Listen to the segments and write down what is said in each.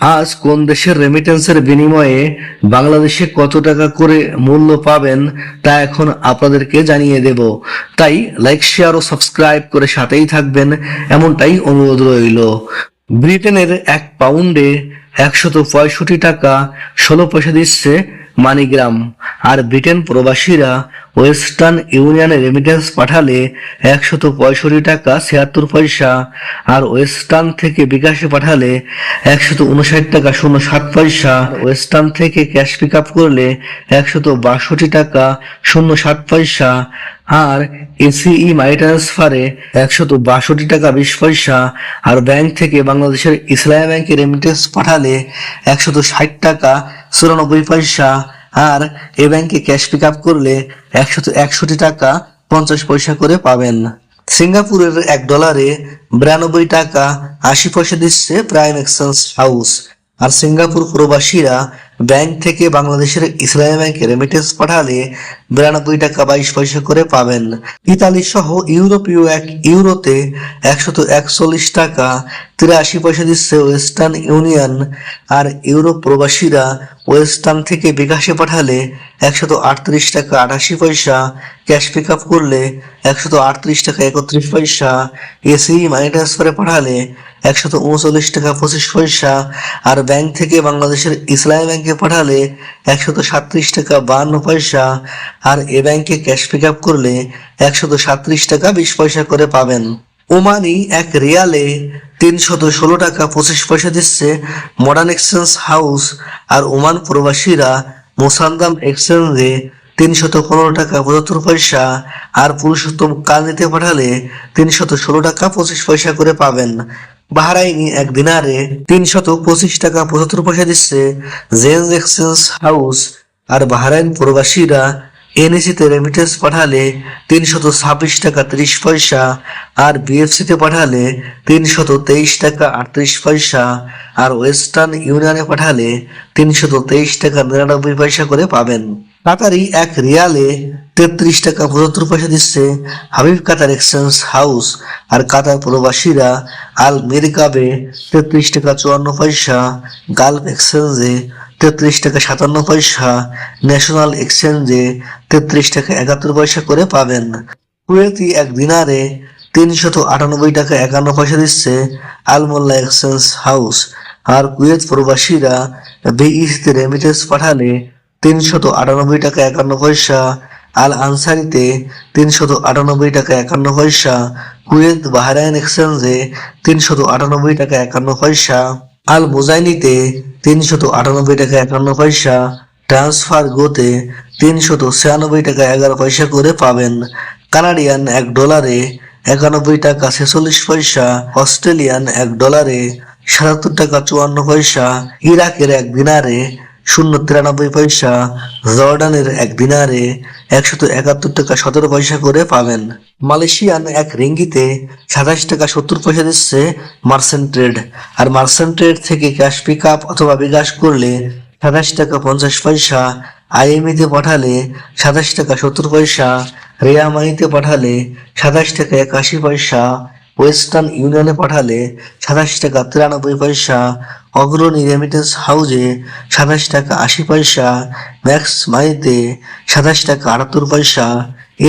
আজ কোন দেশের রেমিটেন্সের বিনিময়ে বাংলাদেশে কত টাকা করে মূল্য পাবেন তা এখন আপনাদেরকে জানিয়ে দেব। তাই লাইক শেয়ার ও সাবস্ক্রাইব করে সাথেই থাকবেন, এমনটাই অনুরোধ রইল। ব্রিটেনের এক পাউন্ডে একশত পঁয়ষট্টি টাকা ষোলো পয়সা দিচ্ছে মানিগ্রাম। আর ব্রিটেন প্রবাসীরা ওয়েস্টার্ন ইউনিয়নে রেমিটেন্স পাঠালে একশত পঁয়ষট্টি টাকা ছিয়াত্তর পয়সা, আর ওয়েস্টার্ন থেকে বিকাশে পাঠালে একশত উনষাট টাকা শূন্য সাত পয়সা ওয়েস্টার্ন থেকে ক্যাশ পিক আপ করলে একশত বাষট্টি টাকা শূন্য সাত পয়সা আর এসিই মানি ট্রান্সফারে একশত বাষট্টি টাকা বিশ পয়সা, আর ব্যাংক থেকে বাংলাদেশের ইসলামী ব্যাংকে রেমিটেন্স পাঠালে একশত ষাট টাকা চুরানব্বই পয়সা, আর এ ব্যাংকে ক্যাশ পিক আপ করলে একশত একষট্টি টাকা পঞ্চাশ পয়সা করে পাবেন। সিঙ্গাপুরের এক ডলারে বিরানব্বই টাকা আশি পয়সা দিচ্ছে প্রাইম এক্সচেঞ্জ হাউস আর সিঙ্গাপুর প্রবাসীরা ব্যাংক থেকে বাংলাদেশের ইসলামী ব্যাংকে রেমিটেন্স পাঠালে বিরানব্বই টাকা বাইশ পয়সা করে পাবেন। ইতালি সহ ইউরোপীয় এক ইউরোতে একশত একচল্লিশ টাকা তিরাশি পয়সা দিচ্ছে ওয়েস্টার্ন ইউনিয়ন, আর ইউরোপ প্রবাসীরা ওয়েস্টার্ন থেকে বিকাশে পাঠালে একশত আটত্রিশ টাকা আটাশি পয়সা, ক্যাশ পিক আপ করলে একশত আটত্রিশ টাকা একত্রিশ পয়সা, এসি মানি ট্রান্সফারে পাঠালে একশত উনচল্লিশ টাকা পঁচিশ পয়সা, আর ব্যাংক থেকে বাংলাদেশের ইসলামী ব্যাংকে পাঠালে একশত সাতত্রিশ টাকা বাহান্ন পয়সা আর এ ব্যাংকে ক্যাশ পিক আপ করলে একশত সাতত্রিশ টাকা বিশ পয়সা করে পাবেন। ওমানি এক রিয়ালে তিনশত ষোলো টাকা পঁচিশ পয়সা দিচ্ছে মডার্ন এক্সচেঞ্জ হাউস আর ওমান প্রবাসীরা মোসান্দাম এক্সচেঞ্জে তিনশত পনেরো টাকা পঁচাত্তর পয়সা আর পুরুষোত্তম কান্দিতে পাঠালে তিনশত ষোলো টাকা পঁচিশ পয়সা করে পাবেন। বাহারাইনি এক দিনারে তিনশত পঁচিশ টাকা পঁচাত্তর পয়সা দিচ্ছে জেন্স এক্সচেঞ্জ হাউস। আর বাহারাইন প্রবাসীরা এনএসিতে রেমিটেন্স পাঠালে তিনশত ছাব্বিশ টাকা ত্রিশ পয়সা আর বিএফসিতে পাঠালে তিনশত তেইশ টাকা আটত্রিশ পয়সা আর ওয়েস্টার্ন ইউনিয়নে পাঠালে তিনশত তেইশ টাকা নিরানব্বই পয়সা করে পাবেন। কাতারি এক রিয়ালে তেত্রিশ টাকা পঁচাত্তর পয়সা দিচ্ছে হাবিব কাতার এক্সচেঞ্জ হাউস। আর কাতার প্রবাসীরা আল মেরিকাবে তেত্রিশ টাকা চুয়ান্ন পয়সা, গালফ এক্সচেঞ্জে তেত্রিশ টাকা সাতান্ন পয়সা, ন্যাশনাল এক্সচেঞ্জে তেত্রিশ টাকা একাত্তর পয়সা করে পাবেন। কুয়েতি এক দিনারে তিনশত আটানব্বই টাকা একান্ন পয়সা দিচ্ছে আলমোল্লা এক্সচেঞ্জ হাউস। আর কুয়েত প্রবাসীরা বিইসিতে রেমিটেন্স পাঠালে তিনশত আটানব্বই টাকা একান্ন পয়সা আল আনসারিতে তিনশত আটানব্বই টাকা একান্ন পয়সা, কুয়েত বাহরাইন এক্সচেঞ্জে তিনশত আটানব্বই টাকা একান্ন পয়সা আল মোজাইনিতে তিনশত আটানব্বই টাকা একান্ন পয়সা, ট্রান্সফার গোতে তিনশত ছিয়ানব্বই টাকা এগারো পয়সা করে পাবেন। কানাডিয়ান এক ডলারে একানব্বই টাকা ছেচল্লিশ পয়সা, অস্ট্রেলিয়ান এক ডলারে সাতাত্তর টাকা চুয়ান্ন পয়সা, ইরাকের এক দিনারে শূন্য তিরানব্বই পয়সা, জর্ডানের এক দিনারে একশত একাত্তর টাকা সতেরো পয়সা করে পাবেন। মালয়েশিয়ান এক রিঙ্গিতে সাতাশ টাকা সত্তর পয়সা দিচ্ছে মার্সেন্ট ট্রেড। আর মার্সেন্ট ট্রেড থেকে ক্যাশ পিক আপ অথবা বিকাশ করলে সাতাশ টাকা পঞ্চাশ পয়সা, আইএমইতে পাঠালে সাতাশ টাকা সত্তর পয়সা, রেয়া মানিতে পাঠালে সাতাশ টাকা একাশি পয়সা, ওয়েস্টার্ন ইউনিয়নে পাঠালে সাতাশ টাকা তিরানব্বই পয়সা অগ্রণী রেমিটেন্স হাউজে সাতাশ টাকা আশি পয়সা ম্যাক্স মানিতে সাতাশ টাকা আটাত্তর পয়সা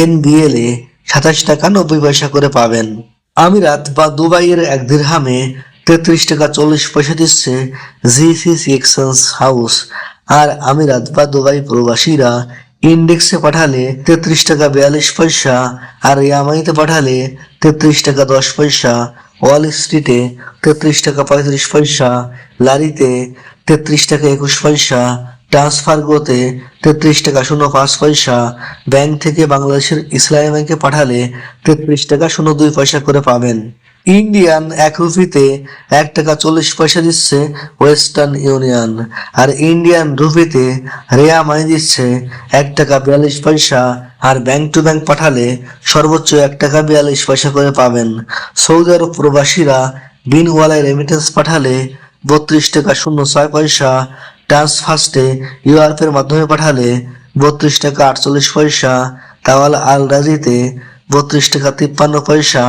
এনবিএল এ সাতাশ টাকা নব্বই পয়সা করে পাবেন। আমিরাত বা দুবাইয়ের এক দিরহামে তেত্রিশ টাকা চল্লিশ পয়সা দিচ্ছে জিসিসি এক্সচেঞ্জ হাউস আর আমিরাত বা দুবাই প্রবাসীরা ইন্ডেক্সে পাঠালে তেত্রিশ টাকা বিয়াল্লিশ পয়সা আর ইয়ামাইতে পাঠালে তেত্রিশ টাকা দশ পয়সা। ওয়াল স্ট্রিটে তেত্রিশ টাকা পঁয়ত্রিশ পয়সা, লারিতে তেত্রিশ টাকা একুশ পয়সা ট্রান্সফার গোতে তেত্রিশ টাকা শূন্য পাঁচ পয়সা, ব্যাংক থেকে বাংলাদেশের ইসলামী ব্যাংকে পাঠালে তেত্রিশ টাকা শূন্য দুই পয়সা করে পাবেন। ইন্ডিয়ান এক রুপিতে এক টাকা চল্লিশ পয়সা দিচ্ছে ওয়েস্টার্ন ইউনিয়ন আর ইন্ডিয়ান রুপিতে রেয়া মানি দিচ্ছে এক টাকা বিয়াল্লিশ পয়সা আর ব্যাংক টু ব্যাংক পাঠালে সর্বোচ্চ এক টাকা বিয়াল্লিশ পয়সা করে পাবেন। সৌদি আরব প্রবাসীরা বিনওয়ালায় রেমিটেন্স পাঠালে বত্রিশ টাকা শূন্য ছয় পয়সা ট্রান্সফার্স্টে ইউআরপের মাধ্যমে পাঠালে বত্রিশ টাকা আটচল্লিশ পয়সা, তাওয়াল আল রাজিতে বত্রিশ টাকা তিপ্পান্ন পয়সা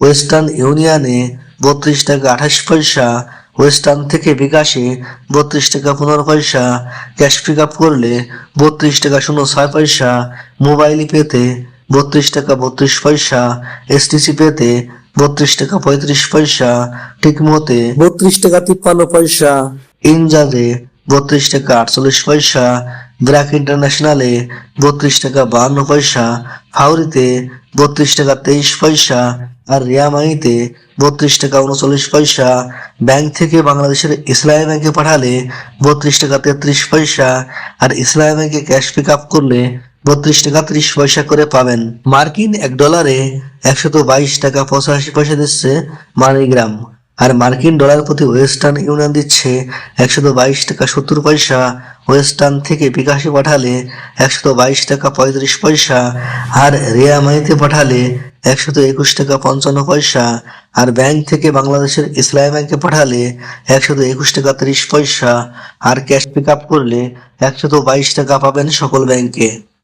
ওয়েস্টার্ন ইউনিয়নে বত্রিশ টাকা আঠাশ পয়সা ওয়েস্টার্ন থেকে বিকাশে বত্রিশ টাকা পনেরো পয়সা ক্যাশ পিক আপ করলে বত্রিশ টাকা শূন্য ছয় পয়সা মোবাইল পেতে বত্রিশ টাকা বত্রিশ পয়সা এসটিসি পেতে বত্রিশ টাকা পঁয়ত্রিশ পয়সা ঠিকমতে বত্রিশ টাকা তিপ্পান্ন পয়সা। ইনজাজে বত্রিশ টাকা আটচল্লিশ পয়সা ব্র্যাক ইন্টারন্যাশনালে বত্রিশ টাকা বাহান্ন পয়সা ফাউরিতে বত্রিশ টাকা তেইশ পয়সা আর রিয়ামাইতে বত্রিশ টাকা উনচল্লিশ পয়সা। ব্যাংক থেকে বাংলাদেশের ইসলামী ব্যাংকে পাঠালে বত্রিশ টাকা তেত্রিশ পয়সা আর ইসলামী ব্যাংকে ক্যাশ পিক আপ করলে বত্রিশ টাকা ত্রিশ পয়সা করে পাবেন। মার্কিন এক ডলারে একশত বাইশ টাকা পঁচাশি পয়সা দিচ্ছে মানিগ্রাম আর মার্কিন ডলার প্রতি ওয়েস্টার্ন ইউনিয়ন দিচ্ছে একশত বাইশ টাকা সত্তর পয়সা, ওয়েস্টার্ন থেকে বিকাশে পাঠালে একশত বাইশ টাকা পঁয়ত্রিশ পয়সা, আর রিয়ামাইতে পাঠালে একশত একুশ টাকা পঞ্চান্ন পয়সা, আর ব্যাংক থেকে বাংলাদেশের ইসলামী ব্যাংকে পাঠালে একশত একুশ টাকা ত্রিশ পয়সা, আর ক্যাশ পিক আপ করলে একশত বাইশ টাকা পাবেন সকল ব্যাংকে।